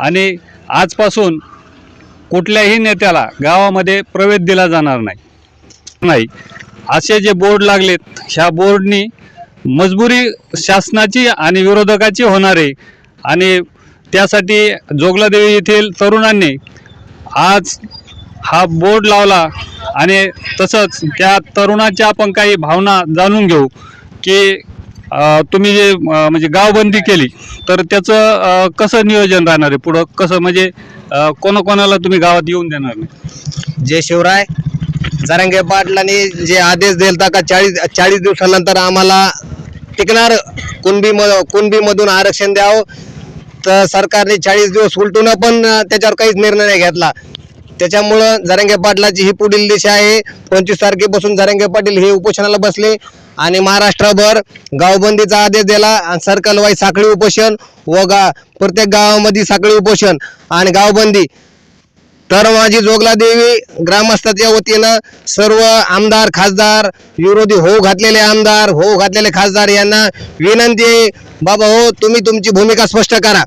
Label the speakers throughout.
Speaker 1: आणि आजपासून कुठल्याही नेत्याला गावामध्ये प्रवेश दिला जाणार नाही. नाही. असे जे बोर्ड लागलेत ह्या बोर्डनी मजबुरी शासनाची आणि विरोधकाची होणार आहे. आणि त्यासाठी जोगलादेवी येथील तरुणांनी आज हा बोर्ड लावला आणि तसंच त्या तरुणाच्या आपण काही भावना जाणून घेऊ की तुम्ही जे म्हणजे गावबंदी केली तर त्याचं कसं नियोजन राहणार आहे पुढं? कसं म्हणजे कोणाकोणाला तुम्ही गावात येऊन देणार नाही?
Speaker 2: जय शिवराय. जरांगे पाटलांनी जे आदेश दिलता का चाळीस चाळीस दिवसानंतर आम्हाला टिकणार कुणबी म कुणबीमधून आरक्षण द्यावं तर सरकारने चाळीस दिवस उलटून पण त्याच्यावर काहीच निर्णय घेतला. त्याच्यामुळं जरंगे पाटलाची ही पुढील दिशा आहे. पंचवीस तारखेपासून जरंगे पाटील हे उपोषणाला बसले. आणि महाराष्ट्रभर गावबंदीचा आदेश दिला आणि सर्कल वाईज साखळी उपोषण व गा प्रत्येक गावामध्ये साखळी उपोषण आणि गावबंदी. तर माझी जोगला देवी ग्रामस्थाच्या वतीनं सर्व आमदार खासदार विरोधी हो घातलेले आमदार हो घातलेले खासदार यांना विनंती आहे. बाबा हो तुम्ही तुमची भूमिका स्पष्ट करा.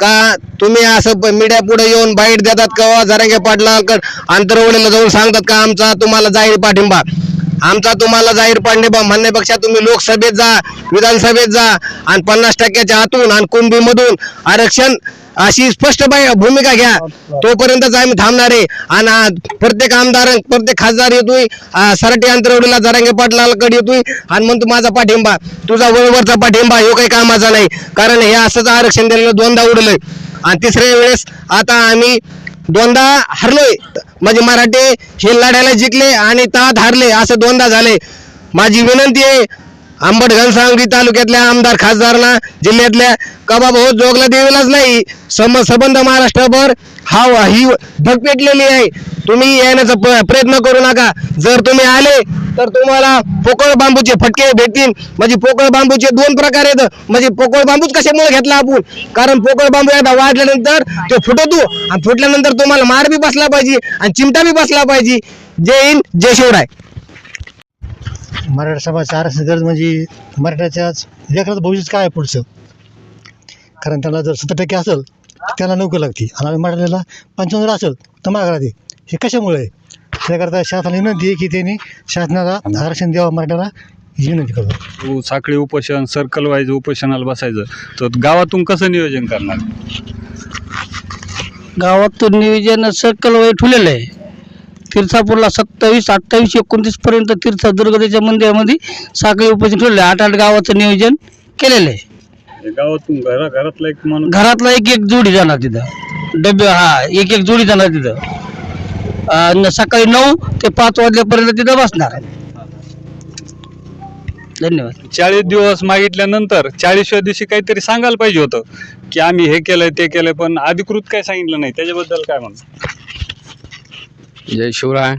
Speaker 2: का तुम्ही असं मीडिया पुढे येऊन बाईट देतात का? जरांगे पाटला आंतरवडीला जाऊन सांगतात का आमचा तुम्हाला जाहीर पाठिंबा? आमचा तुम्हाला जाहीर पाठिंबा म्हणण्यापेक्षा तुम्ही लोकसभेत जा विधानसभेत जा आणि पन्नास टक्क्याच्या आतून आणि कुंभीमधून आरक्षण अशी स्पष्ट भूमिका घ्या. तोपर्यंतच आम्ही थांबणार आहे. आणि प्रत्येक आमदार प्रत्येक खासदार येतोय. सराटी अंतरवडीला जरांगे पाटलाकडे येतोय. आणि म्हणतो माझा पाठिंबा तुझा वरवरचा पाठिंबा ह्यो काही कामाचा नाही. कारण हे असंच आरक्षण दिलेलं दोनदा उडलंय. आणि तिसऱ्या वेळेस आता आम्ही दोनदा हरलोय. म्हणजे मराठी हे लढायला जिंकले आणि तात हारले असं दोनदा झाले माझी विनंती आहे आंबट घनसावंगी तालुक्यातल्या आमदार खासदारांना जिल्ह्यातल्या कबाब हो जोगला देवीलाच नाही सम संबंध महाराष्ट्रभर हा ही ढग पेटलेली आहे. तुम्ही येण्याचा प्रयत्न करू नका. जर तुम्ही आले तर तुम्हाला पोकळ बांबूचे फटके भेटतील. म्हणजे पोकळ बांबूचे दोन प्रकार आहेत. म्हणजे पोकळ बांबूच कशामुळे घेतला आपण? कारण पोकळ बांबू एकदा वाढल्यानंतर तो फुटतो आणि फुटल्यानंतर तुम्हाला मार बी बसला पाहिजे आणि चिमटा बी बसला पाहिजे. जय हिंद जय शिवराय.
Speaker 3: मराठा समाजाचं आरक्षण गरज म्हणजे मराठ्याच्याच लेकराचं भविष्य काय आहे पुढचं? कारण त्याला जर सत्तर टक्के असेल तर त्याला नोकरी लागते. आणि आम्ही मराठ्याला पंचावन्न जर असेल तर माग राहते. हे कशामुळे आहे? त्याकरता शासनाला विनंती आहे की त्यांनी शासनाला आरक्षण द्यावं मराठ्याला ही विनंती करतो.
Speaker 1: उ- साखळी उपोषण सर्कल वाईज उपोषणाला बसायचं. तर गावातून कसं नियोजन करणार?
Speaker 4: गावातून नियोजन सर्कल वय ठेवलेलं आहे. तीर्थापूरला सत्तावीस अठ्ठावीस एकोणतीस पर्यंत तीर्थदुर्ग त्याच्या मंदिरामध्ये साखळी ठेवलेलं आहे आठ आठ गावाचं नियोजन केलेलं आहे.
Speaker 1: गावातून घरा घरातला एक माणूस.
Speaker 4: घरातला एक एक जोडी जाणार तिथं. डबे हा एक एक जोडी जाणार तिथं. अन् सकाळी नऊ ते पाच वाजल्यापर्यंत तिथं बसणार धन्यवाद.
Speaker 1: चाळीस दिवस मागितल्यानंतर चाळीसव्या दिवशी काहीतरी सांगायला पाहिजे होतं. की आम्ही हे केलंय ते केलंय पण अधिकृत काय सांगितलं नाही? त्याच्याबद्दल काय म्हणतो
Speaker 5: जय शिवराय.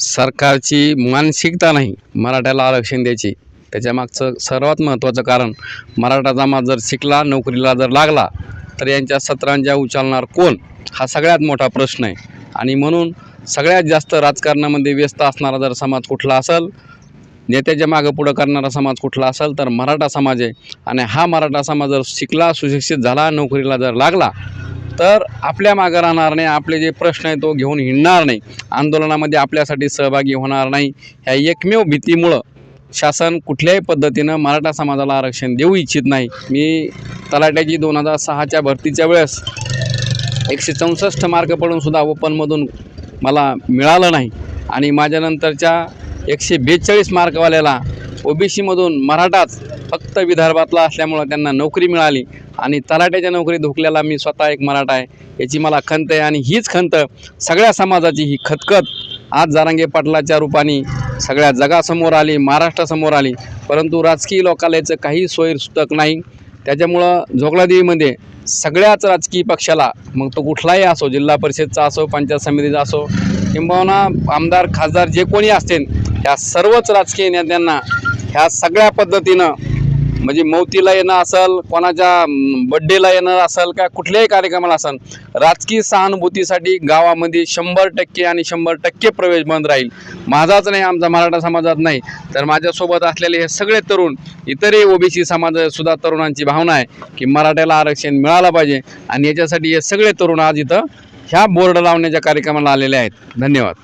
Speaker 5: सरकारची मानसिकता नाही मराठ्याला आरक्षण द्यायची. त्याच्यामागचं सर्वात महत्त्वाचं कारण मराठा समाज जर शिकला नोकरीला जर लागला तर यांच्या सत्रांच्या उचलणार कोण? हा सगळ्यात मोठा प्रश्न आहे. आणि म्हणून सगळ्यात जास्त राजकारणामध्ये व्यस्त असणारा जर समाज कुठला असेल नेत्याच्या मागं पुढं करणारा समाज कुठला असेल तर मराठा समाज आहे. आणि हा मराठा समाज जर शिकला सुशिक्षित झाला नोकरीला जर लागला तर आपल्या मागं राहणार नाही. आपले जे प्रश्न आहे तो घेऊन हिंडणार नाही. आंदोलनामध्ये आपल्यासाठी सहभागी होणार नाही. ह्या एकमेव भीतीमुळं शासन कुठल्याही पद्धतीनं मराठा समाजाला आरक्षण देऊ इच्छित नाही. मी तलाट्याची दोन हजार सहाच्या भरतीच्या वेळेस एकशे चौसष्ट मार्क पडूनसुद्धा ओपनमधून मला मिळालं नाही. आणि माझ्यानंतरच्या एकशे बेचाळीस मार्कवाल्याला ओबीसीमधून मराठाच फक्त विदर्भातला असल्यामुळं त्यांना नोकरी मिळाली आणि तलाट्याच्या नोकरी धुकल्याला मी स्वतः एक मराठा आहे. याची मला खंत आहे आणि हीच खंत सगळ्या समाजाची ही खतखत आज जारांगे पाटलाच्या रूपाने सगळ्या जगासमोर आली महाराष्ट्रासमोर आली. परंतु राजकीय लोकाला याचं काही सोयसुदक नाही. त्याच्यामुळं झोगलादेवीमध्ये सगळ्याच राजकीय पक्षाला मग तो कुठलाही असो जिल्हा परिषदचा असो पंचायत समितीचा असो किंबहुना आमदार खासदार जे कोणी असतील ह्या सर्वच राजकीय नेत्यांना ह्या सगळ्या पद्धतीनं म्हणजे मौतीला येणं असेल कोणाच्या बड्डेला येणं असेल का कुठल्याही कार्यक्रमाला असेल राजकीय सहानुभूतीसाठी गावामध्ये शंभर टक्के आणि शंभर टक्के प्रवेश बंद राहील. माझाच नाही आमचा मराठा समाजात नाही. तर माझ्यासोबत असलेले हे सगळे तरुण इतरही ओबीसी समाजसुद्धा तरुणांची भावना आहे की मराठ्याला आरक्षण मिळालं पाहिजे आणि याच्यासाठी हे सगळे तरुण आज इथं ह्या बोर्ड लावण्याच्या कार्यक्रमाला आलेले आहेत. धन्यवाद.